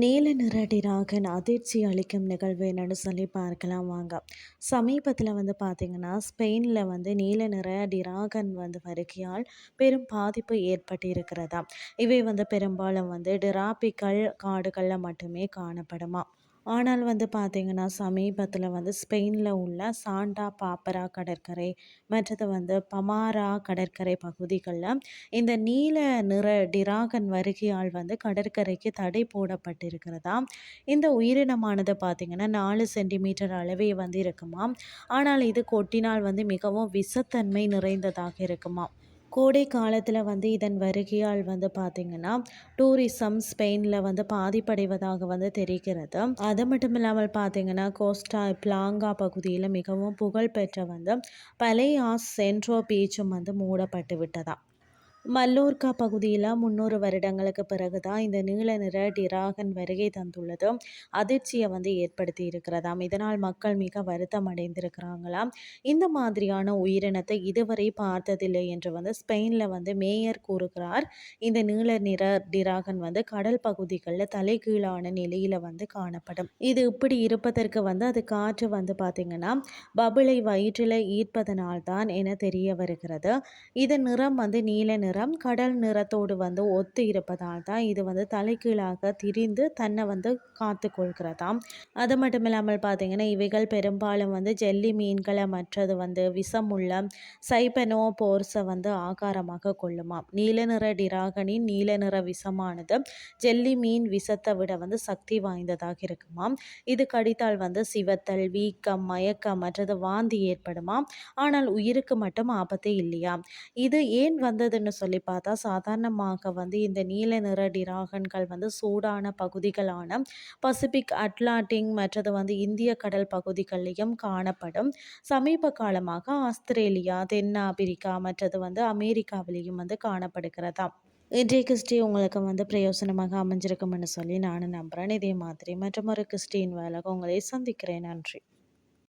நீல டிராகன் அதிர்ச்சி அளிக்கும் நிகழ்வு என்னன்னு சொல்லி பார்க்கலாம் வாங்க. சமீபத்தில் வந்து பார்த்திங்கன்னா ஸ்பெயினில் வந்து நீல நிற டிராகன் வந்து வருகையால் பெரும் பாதிப்பு ஏற்பட்டு இருக்கிறதா இவை வந்து பெரும்பாலும் வந்து டிராபிக்கல் காடுகளில் மட்டுமே காணப்படுமா ஆனால் வந்து பார்த்திங்கன்னா சமீபத்தில் வந்து ஸ்பெயினில் உள்ள சாண்டா பாப்பரா கடற்கரை மற்றது வந்து பமாரா கடற்கரை பகுதிகளில் இந்த நீல நிற டிராகன் வருகையால் வந்து கடற்கரைக்கு தடை போடப்பட்டிருக்கிறதா? இந்த உயிரினமானது பார்த்திங்கன்னா நாலு சென்டிமீட்டர் அளவே வந்து இருக்குமா ஆனால் இது கொட்டினால் வந்து மிகவும் விஷத்தன்மை நிறைந்ததாக இருக்குமா கோடை காலத்தில் வந்து இதன் வருகையால் வந்து பார்த்திங்கன்னா டூரிசம் ஸ்பெயினில் வந்து பாதிப்படைவதாக வந்து தெரிகிறது. அது மட்டும் இல்லாமல் பார்த்திங்கன்னா கோஸ்டா பிளாங்கா பகுதியில் மிகவும் புகழ்பெற்ற வந்து பழையாஸ் சென்ட்ரோ பீச்சும் வந்து மூடப்பட்டு விட்டதா. மல்லோர்கா பகுதியில் முந்நூறு வருடங்களுக்கு பிறகு தான் இந்த நீல நிற டிராகன் வருகை தந்துள்ளது அதிர்ச்சியை வந்து ஏற்படுத்தி இருக்கிறதாம். இதனால் மக்கள் மிக வருத்தம் அடைந்திருக்கிறாங்களாம். இந்த மாதிரியான உயிரினத்தை இதுவரை பார்த்ததில்லை என்று வந்து ஸ்பெயினில் வந்து மேயர் கூறுகிறார். இந்த நீல நிற டிராகன் வந்து கடல் பகுதிகளில் தலைகீழான நிலையில் வந்து காணப்படும். இது இப்படி இருப்பதற்கு வந்து அது காற்று வந்து பார்த்திங்கன்னா பபுளை வயிற்றில் ஈர்ப்பதனால்தான் என தெரிய வருகிறது. இதன் நிறம் வந்து நீல நிறம் கடல் நிறத்தோடு வந்து ஒத்து இருப்பதால் தான் இது வந்து தலைகீழாக திரிந்து தன்னை வந்து காத்து கொள்கிறதாம் அது மட்டும் இல்லாமல் பார்த்தீங்கன்னா இவைகள் பெரும்பாலும் வந்து ஜெல்லி மீன்களை மற்றது வந்து விஷமுள்ள சைபனோ போர்ஸை வந்து ஆகாரமாக கொள்ளுமாம். நீல நிற டிராகனின் நீல நிற விஷமானது ஜெல்லி மீன் விஷத்தை விட வந்து சக்தி வாய்ந்ததாக இருக்குமாம். இது கடித்தால் வந்து சிவத்தல் வீக்கம் மயக்கம் மற்றது வாந்தி ஏற்படுமாம். ஆனால் உயிருக்கு மட்டும் ஆபத்தே இல்லையா இது ஏன் வந்ததுன்னு சொல்லி பார்த்தா சாதாரணமாக வந்து இந்த நீல நிற டிராகன்கள் வந்து சூடான பகுதிகளான பசிபிக் அட்லாண்டிக் மற்றது வந்து இந்திய கடல் பகுதிகளிலும் காணப்படும். சமீப காலமாக ஆஸ்திரேலியா தென்னாப்பிரிக்கா மற்றது வந்து அமெரிக்காவிலையும் வந்து காணப்படுகிறதா? இன்றைய கிறிஸ்டி உங்களுக்கு வந்து பிரயோசனமாக அமைஞ்சிருக்கும்னு சொல்லி நானும் நம்புகிறேன் இதே மாதிரி மற்றும் ஒரு கிறிஸ்டின் வேலை உங்களை சந்திக்கிறேன். நன்றி.